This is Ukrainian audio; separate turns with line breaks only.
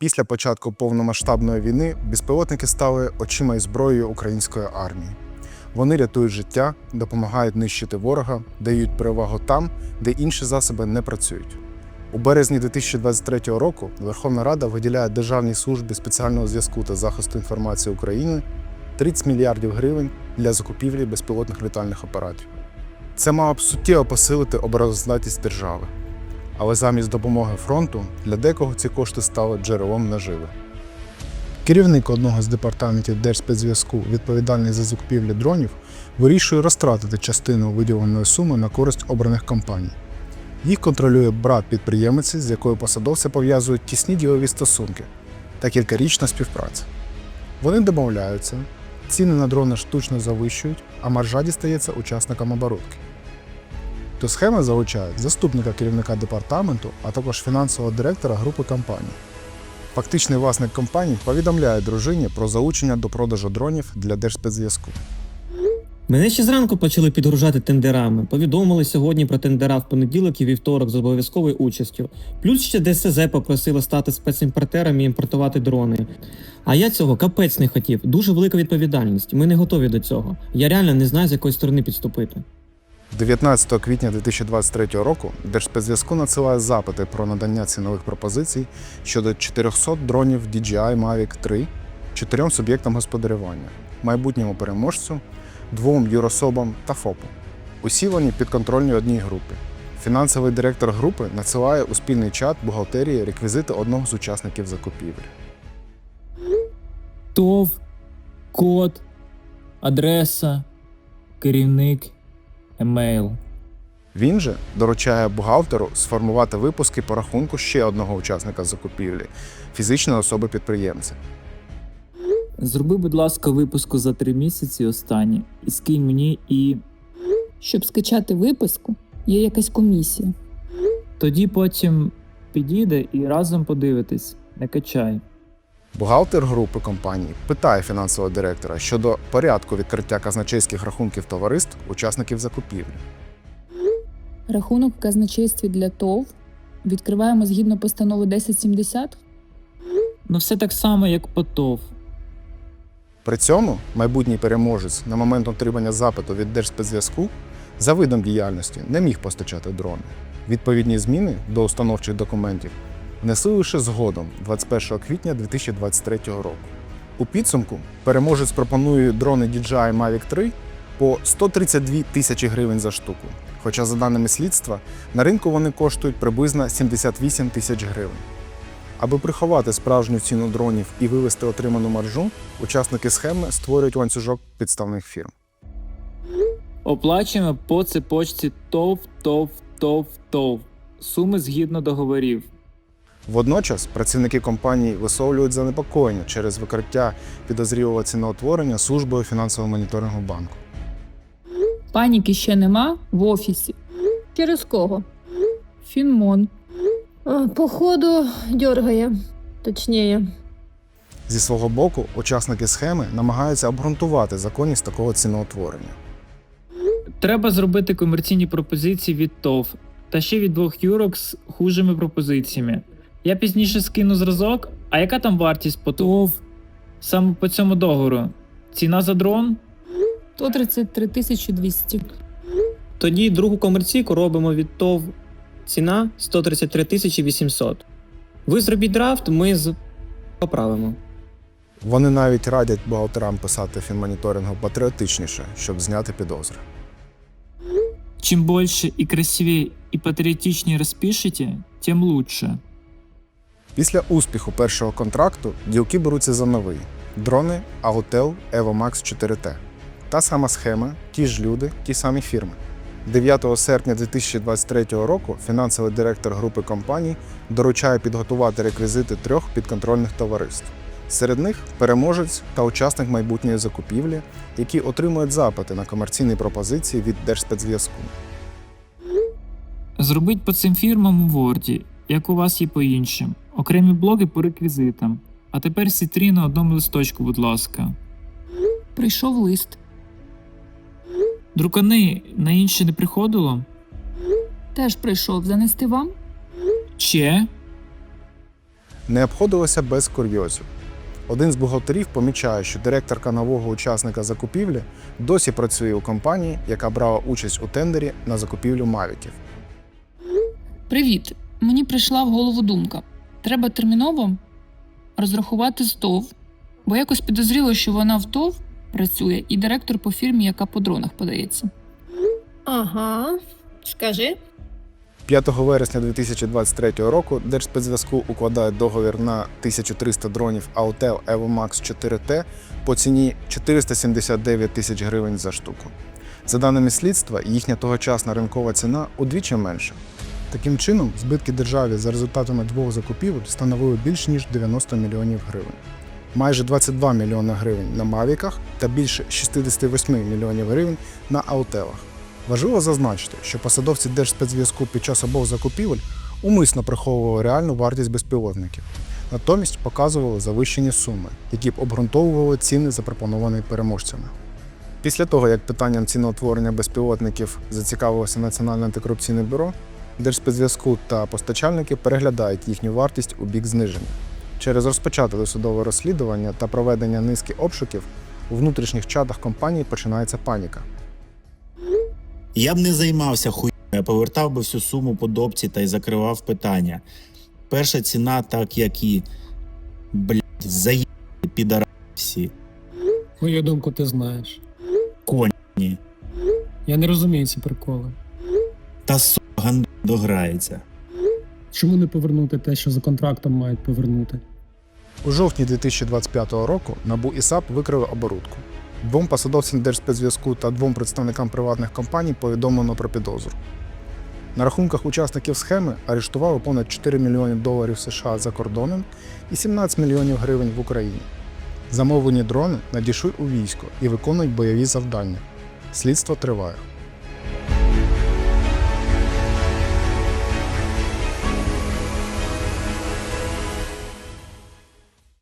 Після початку повномасштабної війни безпілотники стали очима і зброєю української армії. Вони рятують життя, допомагають нищити ворога, дають перевагу там, де інші засоби не працюють. У березні 2023 року Верховна Рада виділяє Державній службі спеціального зв'язку та захисту інформації України 30 мільярдів гривень для закупівлі безпілотних літальних апаратів. Це мало б суттєво посилити обороноздатність держави. Але замість допомоги фронту для декого ці кошти стали джерелом наживи. Керівник одного з департаментів Держспецзв'язку, відповідальний за закупівлю дронів, вирішує розтратити частину виділеної суми на користь обраних компаній. Їх контролює брат підприємиці, з якою посадовці пов'язують тісні ділові стосунки та кількарічна співпраця. Вони домовляються, ціни на дрони штучно завищують, а маржа дістається учасникам оборудки. До схеми залучають заступника керівника департаменту, а також фінансового директора групи компаній. Фактичний власник компаній повідомляє дружині про залучення до продажу дронів для Держспецзв'язку.
Мене ще зранку почали підгружати тендерами. Повідомили сьогодні про тендера в понеділок і вівторок з обов'язковою участю. Плюс ще ДСЗ попросила стати спецімпортером і імпортувати дрони. А я цього капець не хотів. Дуже велика відповідальність. Ми не готові до цього. Я реально не знаю, з якої сторони підступити.
19 квітня 2023 року Держспецзв'язку надсилає запити про надання цінових пропозицій щодо 400 дронів DJI Mavic 3 чотирьом суб'єктам господарювання, майбутньому переможцю, двом юрособам та ФОПу. Усі вони підконтрольні одній групі. Фінансовий директор групи надсилає у спільний чат бухгалтерії реквізити одного з учасників закупівлі.
ТОВ, код, адреса, керівник, емейл.
Він же доручає бухгалтеру сформувати випуски по рахунку ще одного учасника закупівлі фізичної особи підприємця.
Зроби, будь ласка, випуску за три місяці останні і скинь мені і.
Щоб скачати виписку, є якась комісія.
Тоді потім підійде і разом подивитись, не качай.
Бухгалтер групи компанії питає фінансового директора щодо порядку відкриття казначейських рахунків товариств учасників закупівлі.
Рахунок в казначействі для ТОВ відкриваємо згідно постанови 1070.
Ну все так само, як по ТОВ.
При цьому майбутній переможець на момент отримання запиту від Держспецзв'язку за видом діяльності не міг постачати дрони. Відповідні зміни до установчих документів внесли лише згодом 21 квітня 2023 року. У підсумку переможець пропонує дрони DJI Mavic 3 по 132 тисячі гривень за штуку. Хоча, за даними слідства, на ринку вони коштують приблизно 78 тисяч гривень. Аби приховати справжню ціну дронів і вивести отриману маржу, учасники схеми створюють ланцюжок підставних фірм.
Оплачуємо по цепочці ТОВ, ТОВ, ТОВ, ТОВ. Суми згідно договорів.
Водночас працівники компанії висловлюють занепокоєння через викриття підозрілого ціноутворення службою фінансового моніторингу банку.
Паніки ще нема в офісі.
Через кого?
Фінмон.
Походу, дергає. Точніше.
Зі свого боку, учасники схеми намагаються обґрунтувати законність такого ціноутворення.
Треба зробити комерційні пропозиції від ТОВ та ще від двох юрок з хужими пропозиціями. Я пізніше скину зразок, а яка там вартість по ТОВ? Саме по цьому договору. Ціна за дрон?
133 тисячі 200.
Тоді другу комерційку робимо від ТОВ. Ціна 133 тисячі 800. Ви зробіть драфт, ми з... поправимо.
Вони навіть радять бухгалтерам писати фінмоніторингу патріотичніше, щоб зняти підозри.
Чим більше і красивее, і патріотичніше розпишете, тим лучше.
Після успіху першого контракту ділки беруться за новий дрони Autel Evo Max 4T. Та сама схема, ті ж люди, ті самі фірми. 9 серпня 2023 року фінансовий директор групи компаній доручає підготувати реквізити трьох підконтрольних товариств. Серед них переможець та учасник майбутньої закупівлі, які отримують запити на комерційні пропозиції від Держспецзв'язку.
Зробіть по цим фірмам у Word, як у вас є по іншим. Окремі блоки по реквізитам. А тепер всі три на одному листочку, будь ласка.
Прийшов лист.
Друкани на інші не приходило?
Теж прийшов занести вам.
Ще?
не обходилося без курйозів. Один з бухгалтерів помічає, що директорка нового учасника закупівлі досі працює у компанії, яка брала участь у тендері на закупівлю мавіків.
Привіт. Мені прийшла в голову думка. Треба терміново розрахувати з ТОВ, бо якось підозріло, що вона в ТОВ працює і директор по фірмі, яка по дронах подається.
Ага. Скажи.
5 вересня 2023 року Держспецзв'язку укладає договір на 1300 дронів Autel EvoMax 4T по ціні 479 тисяч гривень за штуку. За даними слідства, їхня тогочасна ринкова ціна удвічі менша. Таким чином, збитки державі за результатами двох закупівель становили більш ніж 90 мільйонів гривень. Майже 22 мільйони гривень на Мавіках та більше 68 мільйонів гривень на Аутелах. Важливо зазначити, що посадовці Держспецзв'язку під час обох закупівель умисно приховували реальну вартість безпілотників, натомість показували завищені суми, які б обґрунтовували ціни, запропоновані переможцями. Після того, як питанням ціноутворення безпілотників зацікавилося Національне антикорупційне бюро, Держспецзв'язку та постачальники переглядають їхню вартість у бік зниження. Через розпочате досудове розслідування та проведення низки обшуків у внутрішніх чатах компанії починається паніка.
Я б не займався хуйню, я повертав би всю суму по допці та й закривав питання. Перша ціна, так як і блядь, заїбали підара всі.
Мою думку ти знаєш.
Коні.
Я не розумію ці приколи.
Та сука дограється.
Чому не повернути те, що за контрактом мають повернути?
У жовтні 2025 року НАБУ і САП викрили оборудку. Двом посадовцям Держспецзв'язку та двом представникам приватних компаній повідомлено про підозру. На рахунках учасників схеми арештували понад 4 мільйони доларів США за кордоном і 17 мільйонів гривень в Україні. Замовлені дрони надійшли у військо і виконують бойові завдання. Слідство триває.